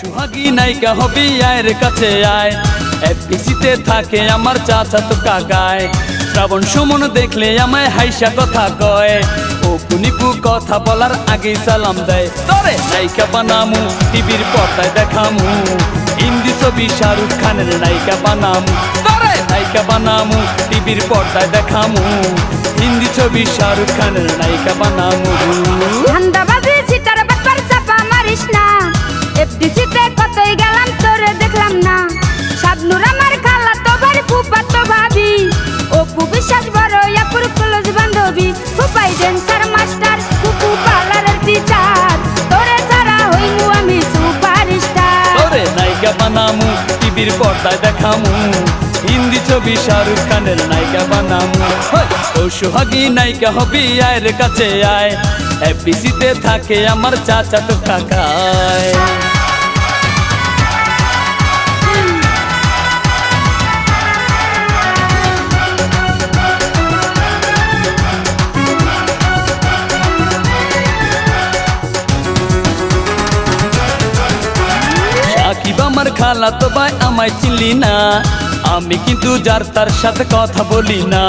সুহাগী নায়িকা হবি আয়ের কাছে আয়। এফডিসিতে থাকে আমার চাচা তো কাকায়। শ্রাবণ সুমন দেখলে আমায় হাইসা কথা কয়। ও কুনিপু কথা বলার আগেই সালাম দেয়। তরে নায়িকা বানামু, টিভির পর্দায় দেখামু। হিন্দি ছবি শাহরুখ খানের নায়িকা বানামু। তরে নায়িকা বানামু, টিভির পর্দায় দেখামু। হিন্দি ছবি শাহরুখ খানের নায়িকা বানামু। দেখলাম না শাবনুর আমার খালা তো বাড়ি ফুপা তো ভাবি। অপু বিশ্বাস বড় ইয়াপুর কলেজ বান্ধবী। ফুপাই ডেন্সার মাস্টার ফুপু পার্লারের টিচার তোরে ছাড়া হইমু আমি সুপারস্টার। তোরে নায়িকা বানামু, টিভির পর্দায় দেখামু। হিন্দি ছবি শাহরুখ খানের নায়িকা বানামু। ও সোহাগী নায়িকা হবি, আয়ের কাছে আয়। এফডিসিতে থাকে আমার চাচা তো কাকায় খালা তো ভাই আমায় চিনলি না। আমি কিন্তু যার তার সাথে কথা বলি না।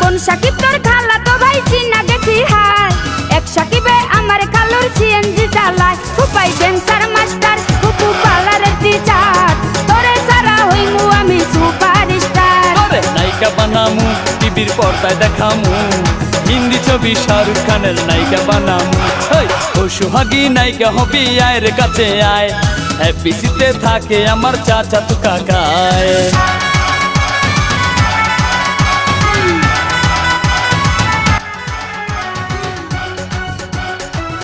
কোন সাকিব তোর খালা তো ভাই চিনা গেছি হাই এক সাকিবে আমার খালুর সিএনজি চালায়। ফুপাই ডেন্সার মাস্টার ফুপু পার্লারের টিচার তোরে সারা হইমু আমি সুপারস্টার। তোরে নায়িকা বানামু টিভির পর্দায় দেখামু। হিন্দি ছবি শাহরুখ খানের নায়িকা বানামু। হই, ও সোহাগী নায়িকা হবি আয়ের কাছে আয়। এফবিসিতে থাকে আমার চাচা তো কাকায়